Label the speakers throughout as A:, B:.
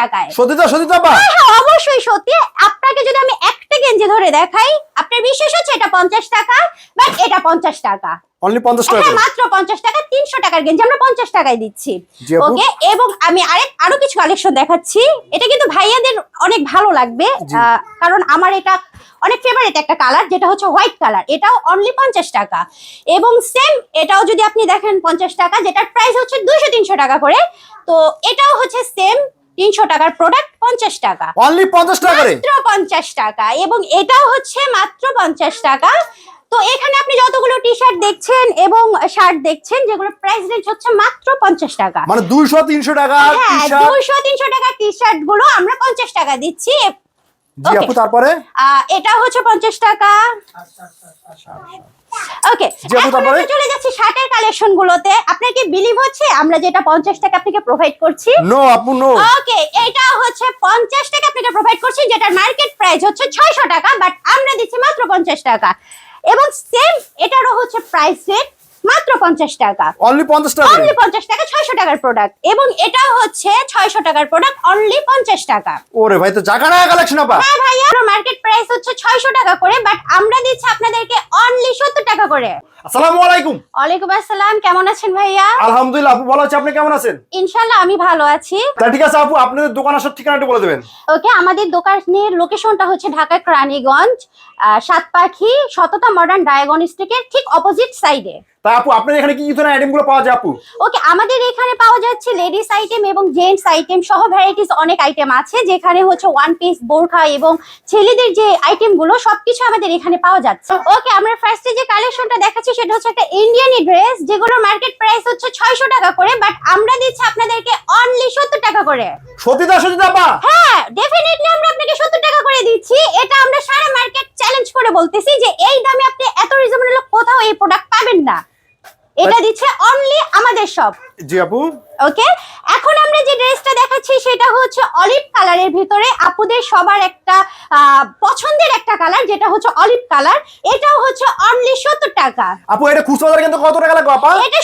A: টাকায়।
B: আপা
A: হ্যাঁ অবশ্যই সত্যি আপনাকে যদি আমি একটা গেঞ্জি ধরে দেখাই আপনার বিশ্বাস হচ্ছে এটা পঞ্চাশ টাকা? বাট এটা পঞ্চাশ টাকা।
B: অনলি পঞ্চাশ টাকা
A: হ্যাঁ মাত্র পঞ্চাশ টাকা তিনশো টাকার গেঞ্জি। আমরা পঞ্চাশ টাকায় দিচ্ছি। ওকে এবং আমি আরেক আরও কিছু কালেকশন দেখাচ্ছি। এটা কিন্তু ভাইয়াদের অনেক ভালো লাগবে। কারণ আমার এটা অনেক ফেভারিট একটা কালার যেটা হচ্ছে হোয়াইট কালার এটাও অনলি পঞ্চাশ টাকা। এবং সেম এটাও যদি আপনি দেখেন পঞ্চাশ টাকা যেটার প্রাইস হচ্ছে দুইশো তিনশো টাকা করে। তো এটাও হচ্ছে সেম তিনশো টাকার প্রোডাক্ট পঞ্চাশ টাকা।
B: অনলি পঞ্চাশ টাকা
A: মাত্র পঞ্চাশ টাকা। এবং এটাও হচ্ছে মাত্র পঞ্চাশ টাকা। তো এখানে আপনি যতগুলো টি শার্ট দেখছেন এবং শার্ট দেখছেন যেগুলো প্রাইস রেঞ্জ হচ্ছে মাত্র পঞ্চাশ টাকা।
B: মানে দুইশো তিনশো টাকা
A: হ্যাঁ। দুশো তিনশো টাকা টি শার্টগুলো আমরা পঞ্চাশ টাকা দিচ্ছি।
B: জি
A: Okay.
B: আপু তারপরে?
A: আহ, এটা হচ্ছে পঞ্চাশ টাকা। ওকে চলে যাচ্ছি শার্টের কালেকশন গুলোতে। আপনার কি বিলিভ হচ্ছে? আমরা যেটা পঞ্চাশ টাকা আপনাকে প্রোভাইড করছি।
B: নো আপু নো
A: ওকে এটা হচ্ছে পঞ্চাশ টাকা আপনাকে প্রোভাইড করছি যেটার মার্কেট প্রাইস হচ্ছে ছয়শো টাকা বাট আমরা দিচ্ছি মাত্র পঞ্চাশ টাকা। এবং সেম এটারও হচ্ছে প্রাইস রেট মাত্র পঞ্চাশ টাকা।
B: অনলি পঞ্চাশ টাকা।
A: অনলি পঞ্চাশ টাকা ছয়শো টাকার প্রোডাক্ট এবং এটা হচ্ছে ছয়শো টাকার প্রোডাক্ট অনলি পঞ্চাশ টাকা।
B: ওরে ভাই তো জায়গা না কালেকশন আপা।
A: হ্যাঁ ভাই ভাইয়া মার্কেট প্রাইস হচ্ছে ছয়শো টাকা করে বাট আমরা দিচ্ছি আপনাদেরকে অনলি সত্তর টাকা করে।
B: আসসালামু আলাইকুম।
A: ওয়ালাইকুম আসসালাম কেমন আছেন ভাইয়া?
B: আলহামদুলিল্লাহ আপু ভালো আছে। আপনি কেমন আছেন?
A: ইনশাল্লাহ আমি ভালো আছি।
B: তা ঠিক আছে আপু আপনাদের দোকান আসার ঠিকানাটা বলে দেবেন।
A: ওকে আমাদের দোকানের লোকেশনটা হচ্ছে ঢাকা রানীগঞ্জ আহ, সাতপাখি সততা মডার্ন ডায়াগনস্টিকের ঠিক অপোজিট সাইডে
B: তা আপু আপনাদের এখানে কি কি ধরনের আইটেমগুলো পাওয়া যায় আপু?
A: ওকে আমাদের এখানে পাওয়া যাচ্ছে লেডিস আইটেম এবং জেন্টস আইটেম সহ ভ্যারাইটিস অনেক আইটেম আছে যেখানে হচ্ছে ওয়ান পিস বোরখা এবং ছেলেদের যে আইটেমগুলো সবকিছু আমাদের এখানে পাওয়া যাচ্ছে। ওকে আমরা ফার্স্টে যে কালেকশনটা দেখাচ্ছি সেটা হচ্ছে একটা ইন্ডিয়ানি ড্রেস যেগুলোর মার্কেট প্রাইস হচ্ছে ছয়শো টাকা করে বাট আমরা দিচ্ছি আপনাদেরকে অনলি সত্তর টাকা করে।
B: সত্যিটা সত্যিটা আপা?
A: হ্যাঁ ডেফিনেটলি আমরা আপনাকে সত্তর টাকা করে দিচ্ছি। এটা আমরা সারা মার্কেট চ্যালেঞ্জ করে বলতেছি যে এই দামে আপনি এত রিজনেবল কোথাও এই প্রোডাক্ট পাবেন না। এটা দিচ্ছে অনলি আমাদের সব।
B: জি আপু।
A: ওকে এখন আমরা যে ড্রেসটা দেখাচ্ছি সেটা হচ্ছে অলিভ কালারের ভিতরে আপুদের সবার একটা পছন্দের একটা কালার যেটা হচ্ছে অলিভ কালার এটাও হচ্ছে অনলি সত্তর টাকা।
B: আপু এটা খুচরা বাজারে কিন্তু কত টাকা লাগবে আপা?
A: এটা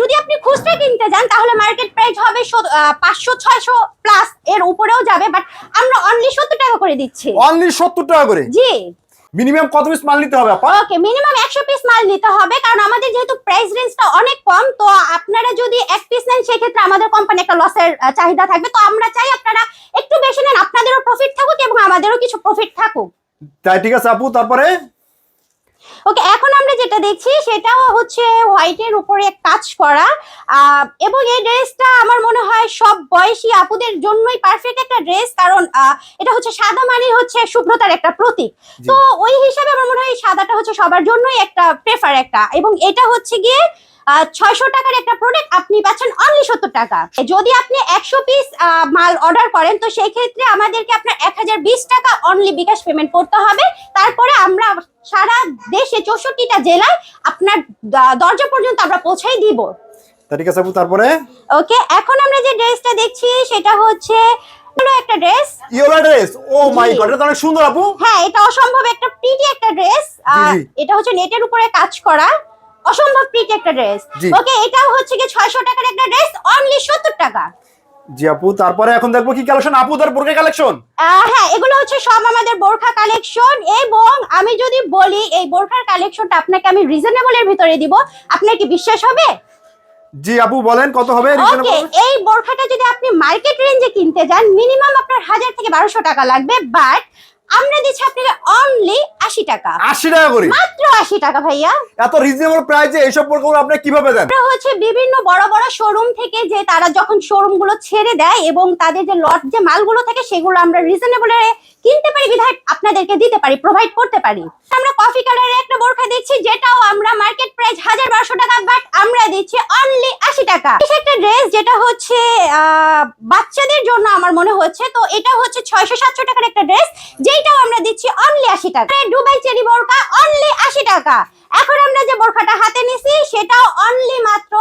A: যদি আপনি খুচরা কিনতে যান তাহলে মার্কেট প্রাইস হবে পাঁচশো ছয়শো প্লাস এর উপরেও যাবে বাট আমরা অনলি সত্তর টাকা করে দিচ্ছি।
B: অনলি সত্তর টাকা করে?
A: জি।
B: মিনিমাম কত পিস মাল নিতে হবে আপা?
A: ওকে মিনিমাম একশো পিস মাল নিতে হবে কারণ আমাদের যেহেতু প্রাইস রেঞ্জটা অনেক কম তো আপনারা যদি এক পিস নেন সেই ক্ষেত্রে আমাদের কোম্পানি একটা লসের চাহিদা থাকবে। তো আমরা চাই আপনারা একটু বেশি নেন আপনাদেরও প্রফিট থাকুক এবং আমাদেরও কিছু প্রফিট থাকুক।
B: তাই ঠিক আছে আপু তারপরে?
A: ওকে এখন যেটা দেখছি সেটাও হচ্ছে হোয়াইটের উপরে কাজ করা। এবং এই ড্রেসটা আমার মনে হয় সব বয়সী আপুদের জন্যই পারফেক্ট একটা ড্রেস কারণ এটা হচ্ছে সাদা মানে হচ্ছে শুভ্রতার একটা প্রতীক। তো ওই হিসাবে আমার মনে হয় সাদাটা হচ্ছে সবার জন্যই একটা প্রেফার একটা। এবং এটা হচ্ছে গিয়ে ছয়শো টাকার একটা প্রোডাক্ট আপনি পাচ্ছেন অনলি সত্তর টাকা। যদি আপনি একশো পিস মাল অর্ডার করেন তো সেই ক্ষেত্রে আমাদেরকে আপনার এক হাজার বিশ টাকা অনলি বিকাশ পেমেন্ট করতে হবে। তারপরে আমরা সারা দেশে চৌষট্টিটা জেলায় আপনার দরজা পর্যন্ত আমরা পৌঁছাই দিব।
B: ঠিক আছে তারপরে?
A: ওকে এখন আমরা যে ড্রেসটা দেখছি সেটা হচ্ছে একটা dress.
B: Yellow dress? Oh my god এটা অনেক সুন্দর আপু।
A: হ্যাঁ এটা অসম্ভব একটা প্রিটি একটা ড্রেস। এটা হচ্ছে নেটের উপরে কাজ করা। অসম্ভব প্রিটি একটা ড্রেস। ওকে এটাও হচ্ছে কি ছয়শো টাকার একটা ড্রেস অনলি সত্তর টাকা।
B: জি আপু তারপরে এখন দেখব কি কালেকশন আপু তার বোরকা কালেকশন
A: হ্যাঁ এগুলো হচ্ছে সব আমাদের বোরখা কালেকশন এবং আমি যদি বলি এই বোরখার কালেকশনটা আপনাকে আমি রিজনেবলের ভিতরে দিব। আপনার কি বিশ্বাস হবে?
B: জি আপু বলেন কত হবে?
A: ওকে এই বোরখাটা যদি আপনি মার্কেট রেঞ্জে কিনতে যান মিনিমাম আপনার হাজার থেকে বারোশো টাকা লাগবে বাট আমরা দিচ্ছি আপনাকে অনলি আশি টাকা।
B: আশি টাকা করে।
A: মাত্র আশি টাকা ভাইয়া।
B: এত রিজনেবল প্রাইসে এইসব বোরকাগুলো আপনি কীভাবে দেন?
A: আমরা হচ্ছে বিভিন্ন বড় বড় শোরুম থেকে যে তারা যখন শোরুমগুলো ছেড়ে দেয় এবং তাদের যে লট যে মালগুলো থাকে সেগুলো আমরা রিজনেবল কিনতে পারি বিধায় আপনাদেরকে দিতে পারি প্রোভাইড করতে পারি। আমরা কফি কালারের একটা বোরখা দিচ্ছি যেটাও আমরা মার্কেট প্রাইস হাজার বারোশো টাকা বাট আমরা দিচ্ছি অনলি আশি টাকা। এটা একটা ড্রেস যেটা হচ্ছে আহ, বাচ্চাদের জন্য আমার মনে হচ্ছে তো এটা হচ্ছে ছয়শো সাতশো টাকার একটা ড্রেস যেটাও আমরা দিচ্ছি অনলি আশি টাকা। দুবাই চেরি বোরকা অনলি আশি টাকা। এখন আমরা যে বোরখাটা হাতে নিছি, সেটাও অনলি মাত্র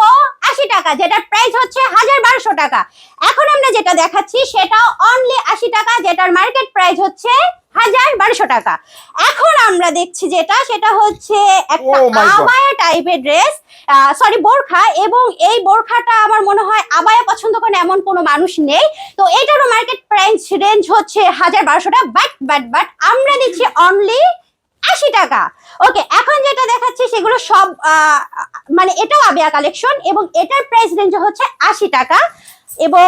A: আশি টাকা, যেটার প্রাইস হচ্ছে হাজার বারোশো টাকা। এখন আমরা যেটা দেখাচ্ছি, সেটাও অনলি আশি টাকা, যেটার মার্কেট প্রাইস হচ্ছে হাজার বারোশো টাকা। এখন আমরা দেখছি যেটা সেটা হচ্ছে একটা
B: Oh
A: আবায়া টাইপের ড্রেস সরি বোরখা এবং এই বোরখাটা আমার মনে হয় আবায়া পছন্দ করেন এমন কোনো মানুষ নেই। তো এটারও মার্কেট প্রাইস রেঞ্জ হচ্ছে হাজার বারোশো টাকা বাট বাট বাট আমরা দিচ্ছি অনলি আশি টাকা। ওকে এখন যেটা দেখাচ্ছি সেগুলো সব মানে এটাও আবেয়া কালেকশন এবং এটার প্রাইস রেঞ্জ হচ্ছে আশি টাকা। এবং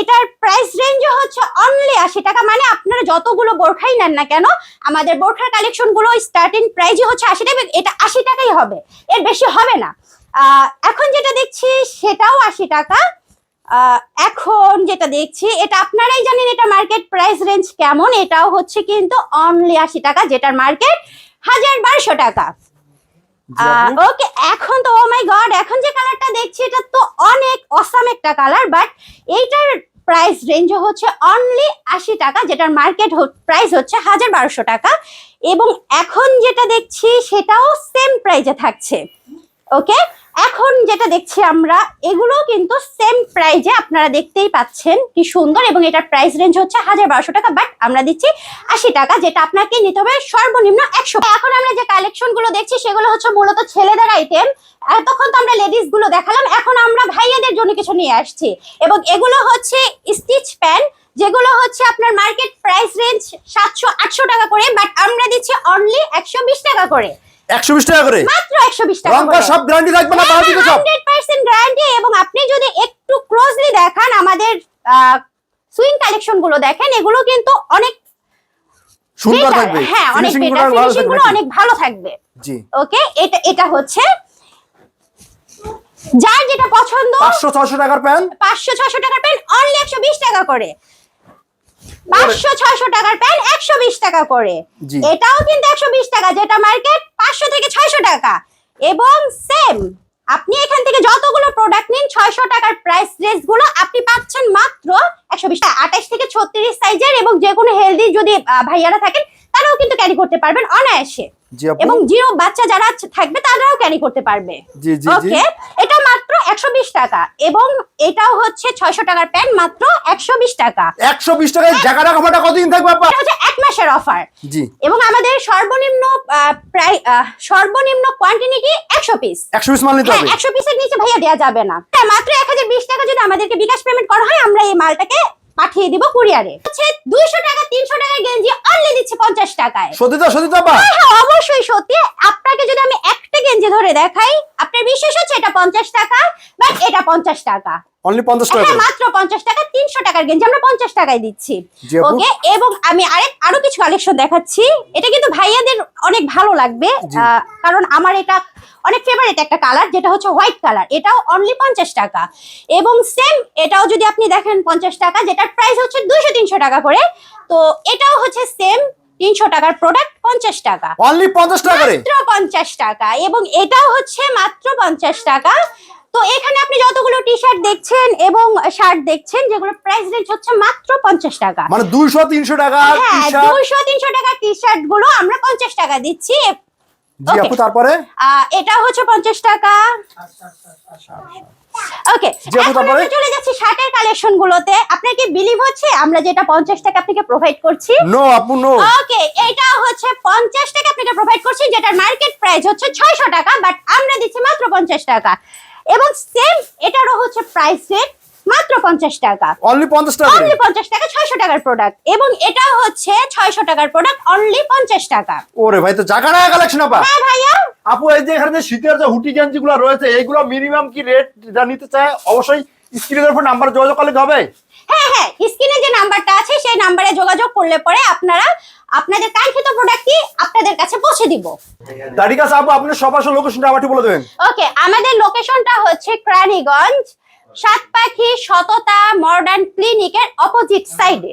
A: এটার প্রাইস রেঞ্জ হচ্ছে অনলি আশি টাকা। মানে আপনারা যতগুলো বোরখাই নেন না কেন, আমাদের বোরখার কালেকশনগুলো স্টার্টিং প্রাইসই হচ্ছে আশি টাকা এটা আশি টাকাই হবে। এর বেশি হবে না। এখন যেটা দেখছি, সেটাও আশি টাকা। এখন যেটা দেখছি, এটা আপনারাই জানেন এটা মার্কেট প্রাইস রেঞ্জ কেমন, এটাও হচ্ছে কিন্তু অনলি আশি টাকা, যেটার মার্কেট হাজার বারোশো টাকা। ওকে এখন তো ও মাই গড এখন যে কালারটা দেখছি এটা তো অনেক অসাম একটা কালার বাট এইটার প্রাইস রেঞ্জ হচ্ছে অনলি আশি টাকা যেটার মার্কেট প্রাইস হচ্ছে হাজার বারোশো টাকা। এবং এখন যেটা দেখছি সেটাও সেম প্রাইজে থাকছে। ওকে এখন যেটা দেখছি আমরা, এগুলো কিন্তু সেম প্রাইজে আপনারা দেখতেই পাচ্ছেন কি সুন্দর এবং এটার প্রাইস রেঞ্জ হচ্ছে হাজার বারোশো টাকা বাট আমরা দিচ্ছি আশি টাকা, যেটা আপনাকে নিতে হবে সর্বনিম্ন একশো এখন আমরা যে কালেকশনগুলো দেখছি, সেগুলো হচ্ছে মূলত ছেলেদের আইটেম এতক্ষণ তো আমরা লেডিসগুলো দেখালাম, এখন আমরা ভাইয়াদের জন্য কিছু নিয়ে আসছি। এবং এগুলো হচ্ছে স্টিচ প্যান্ট যেগুলো হচ্ছে আপনার মার্কেট প্রাইস রেঞ্জ সাতশো আটশো টাকা করে বাট আমরা দিচ্ছি অনলি একশো বিশ টাকা করে।
B: একশো বিশ টাকা করে।
A: মাত্র একশো বিশ টাকা করে।
B: সব গ্যারান্টি থাকবে না বারো দিকে সব।
A: হান্ড্রেড পার্সেন্ট গ্যারান্টি এবং আপনি যদি একটু ক্লোজলি দেখান আমাদের সুইং কালেকশনগুলো দেখেন এগুলো কিন্তু অনেক
B: সুন্দর থাকবে।
A: হ্যাঁ অনেক বেটার
B: ফিনিশিংগুলো
A: অনেক ভালো থাকবে।
B: জি।
A: ওকে এটা এটা হচ্ছে যার যেটা পছন্দ
B: পাঁচশো ছশো টাকার প্যান্ট।
A: পাঁচশো ছশো টাকার প্যান্ট অনলি একশো বিশ টাকা করে। পাঁচশো ছয়শো টাকার প্যান্ট একশো বিশ টাকা করে। এটাও কিন্তু একশো বিশ টাকা যেটা মার্কেট পাঁচশো থেকে ছয়শো টাকা। এবং সেম আপনি এখান থেকে যতগুলো প্রোডাক্ট নিন ছয়শো টাকার প্রাইস রেঞ্জগুলো আপনি পাচ্ছেন মাত্র একশো বিশ টাকা। আঠাশ থেকে ছত্রিশ সাইজের এবং যে কোনো হেলদি যদি ভাইয়ারা থাকেন তারাও কিন্তু ক্যারি করতে পারবেন অনায়াসে। এবং জিরো বাচ্চা যারা থাকবে তারাও ক্যারি করতে পারবে। ওকে এটা মাত্র একশো বিশ টাকা এবং এটাও হচ্ছে ছয়শো টাকার প্যান্ট মাত্র একশো বিশ টাকা।
B: একশো বিশ টাকায় জায়গাটা কাপড়টা কতদিন থাকবে
A: এটা হচ্ছে এক মাসের অফার
B: জি।
A: এবং আমাদের সর্বনিম্ন প্রায় সর্বনিম্ন কোয়ান্টিটি একশো পিস
B: একশো পিস মাল নিতে
A: হ্যাঁ
B: হবে।
A: একশো পিসের নিচে ভাইয়া দেওয়া যাবে না। হ্যাঁ, মাত্র এক হাজার বিশ টাকা যদি আমাদেরকে বিকাশ পেমেন্ট করা হয় আমরা এই মালটাকে পাঠিয়ে দিব কুরিয়ারে হচ্ছে দুইশো টাকা তিনশো টাকার গেঞ্জি অনলি দিচ্ছে পঞ্চাশ টাকায়।
B: সত্যি তো সত্যি তো আপা
A: হ্যাঁ অবশ্যই সত্যি। আপনাকে যদি আমি একটা গেঞ্জি ধরে দেখাই আপনার বিশ্বাস হচ্ছে এটা পঞ্চাশ টাকা? বাট এটা পঞ্চাশ টাকা।
B: অনলি পঞ্চাশ টাকা
A: হ্যাঁ মাত্র পঞ্চাশ টাকা তিনশো টাকার গেঞ্জি আমরা পঞ্চাশ টাকায় দিচ্ছি। ওকে এবং আমি আরেক আরও কিছু কালেকশন দেখাচ্ছি। এটা কিন্তু ভাইয়াদের অনেক ভালো লাগবে কারণ আমার এটা অনেক ফেভারিট একটা কালার যেটা হচ্ছে হোয়াইট কালার এটাও অনলি পঞ্চাশ টাকা। এবং সেম এটাও যদি আপনি দেখেন পঞ্চাশ টাকা যেটার প্রাইস হচ্ছে দুইশো তিনশো টাকা করে তো এটাও হচ্ছে সেম তিনশো টাকার প্রোডাক্ট পঞ্চাশ টাকা।
B: অনলি পঞ্চাশ টাকা
A: মাত্র পঞ্চাশ টাকা। এবং এটাও হচ্ছে মাত্র পঞ্চাশ টাকা। তো এখানে আপনি যতগুলো টি শার্ট দেখছেন এবং শার্ট দেখছেন যেগুলো প্রাইস রেঞ্জ হচ্ছে মাত্র পঞ্চাশ টাকা।
B: মানে দুইশো তিনশো টাকা
A: হ্যাঁ দুশো তিনশো টাকার টি শার্টগুলো আমরা পঞ্চাশ টাকা দিচ্ছি।
B: জি আপু তারপরে?
A: এটা হচ্ছে পঞ্চাশ টাকা। ওকে
B: জি আপু, তারপরে?
A: আমরা চলে যাচ্ছি শার্টের কালেকশন গুলোতে। আপনার কি বিলিভ হচ্ছে? আমরা যেটা পঞ্চাশ টাকা আপনাকে প্রোভাইড করছি।
B: নো আপু নো
A: ওকে এটা হচ্ছে পঞ্চাশ টাকা আপনাকে প্রোভাইড করছি যেটার মার্কেট প্রাইস হচ্ছে ছয়শো টাকা বাট আমরা দিচ্ছি মাত্র পঞ্চাশ টাকা। এবং সেম এটারও হচ্ছে প্রাইস রেট পঞ্চাশ টাকা।
B: অনলি পঞ্চাশ টাকা
A: অনলি পঞ্চাশ টাকা ছয়শো টাকার প্রোডাক্ট এবং এটা হচ্ছে ছয়শো টাকার প্রোডাক্ট অনলি পঞ্চাশ টাকা।
B: ওরে ভাই তো জায়গা না কালেকশন আপা।
A: হ্যাঁ ভাইয়া।
B: আপু এই যে এখানে শীতের যে হুটি গেঞ্জি গুলো রয়েছে এইগুলো মিনিমাম কি রেট যা নিতে চায়? অবশ্যই স্ক্রিনের উপর নাম্বার যোগাযোগ করলে হবে।
A: হ্যাঁ হ্যাঁ স্ক্রিনে যে নাম্বারটা আছে সেই নাম্বারে যোগাযোগ করলে পরে আপনারা আপনাদের কাঙ্ক্ষিত প্রোডাক্টটি আপনাদের কাছে পৌঁছে দিব।
B: দাড়ি কাছে আপু আপনার সবার লোকেশনটা আবার বলে দেবেন।
A: ওকে আমাদের লোকেশনটা হচ্ছে ক্রানীগঞ্জ সাতপাখি সততা মডার্ন ক্লিনিকের অপোজিট সাইডে